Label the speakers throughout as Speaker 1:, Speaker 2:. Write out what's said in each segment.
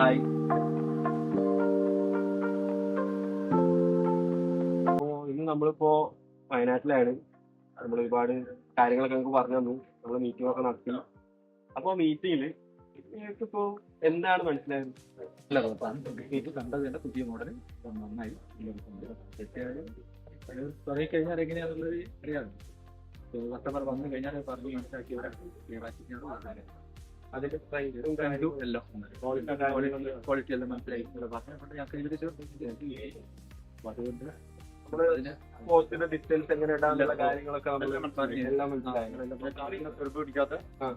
Speaker 1: Hi അപ്പോ ഇന്ന് നമ്മളിപ്പോ വയനാട്ടിലാണ്. നമ്മൾ ഒരുപാട് കാര്യങ്ങളൊക്കെ നമുക്ക് പറഞ്ഞു തന്നു. നമ്മൾ മീറ്റിംഗ് ഒക്കെ നടത്തി. അപ്പോ മീറ്റിംഗിൽ ഇപ്പോ എന്താണ് മനസ്സിലായത്?
Speaker 2: അല്ല പുതിയ മോഡൽ നന്നായി. തുടങ്ങി കഴിഞ്ഞാൽ എങ്ങനെയാണെന്നുള്ളത് അറിയാമല്ലോ. കസ്റ്റമർ വന്നു കഴിഞ്ഞാൽ പറഞ്ഞു മനസ്സിലാക്കി ഇവിടെ ക്ലിയർ ആക്കിയാണ് പറഞ്ഞത് അതിന്റെ പ്രൈസും എല്ലാം ക്വാളിറ്റി എല്ലാം മനസ്സിലായി. ഞങ്ങൾക്ക് അതുകൊണ്ട്
Speaker 1: പോസ്റ്റിന്റെ ഡിസ്റ്റൻസ് എങ്ങനെ ഇടാനുള്ള കാര്യങ്ങളൊക്കെ
Speaker 2: എല്ലാം.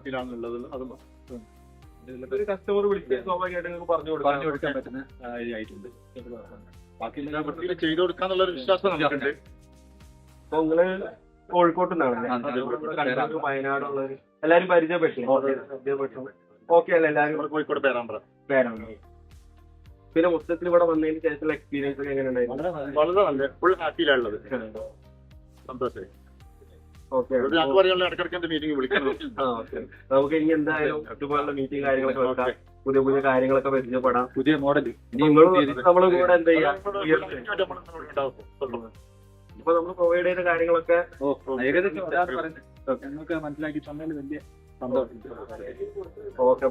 Speaker 2: ഇതിലാണുള്ളത് അത്
Speaker 1: ഒരു കസ്റ്റമർ വിളിച്ച് സ്വാഭാവികമായിട്ട് നിങ്ങൾക്ക് പറഞ്ഞു
Speaker 2: പറഞ്ഞു കൊടുക്കാൻ പറ്റുന്ന ബാക്കിയെല്ലാം
Speaker 3: ചെയ്തു കൊടുക്കാന്നുള്ള ഒരു വിശ്വാസം നമുക്കുണ്ട്.
Speaker 1: അപ്പൊ നിങ്ങൾ കോഴിക്കോട്ട് നിന്നാണ് വയനാടുള്ളവര് എല്ലാരും പരിചയപ്പെട്ടു. പരിചയപ്പെട്ടു ഓക്കെ അല്ലേ എല്ലാരും?
Speaker 3: കോഴിക്കോട് പേരാമ്പ്ര.
Speaker 1: പേരാമ്പ്ര. പിന്നെ മൊത്തത്തിൽ ഇവിടെ വന്നതിന് ശേഷമുള്ള എക്സ്പീരിയൻസ് ഒക്കെ എങ്ങനെ ഉണ്ടായിരുന്നു?
Speaker 2: വളരെ നല്ല
Speaker 3: ഫുൾ ഹാപ്പിയിലുള്ളത് സന്തോഷം
Speaker 1: നമുക്ക് ഇനി എന്തായാലും ഇതുപോലുള്ള മീറ്റിംഗ് കാര്യങ്ങളൊക്കെ വെക്കാം. പുതിയ പുതിയ കാര്യങ്ങളൊക്കെ പരിചയപ്പെടാം.
Speaker 2: പുതിയ മോഡൽ
Speaker 1: നിങ്ങളും നമ്മളെ കൂടെ എന്താ ചെയ്യാം? ഇപ്പൊ നമ്മൾ പ്രൊവൈഡ് ചെയ്ത കാര്യങ്ങളൊക്കെ
Speaker 2: ഏകദേശം ഞങ്ങൾക്ക് മനസ്സിലാക്കി തന്നതിൽ വലിയ സന്തോഷം ഓക്കെ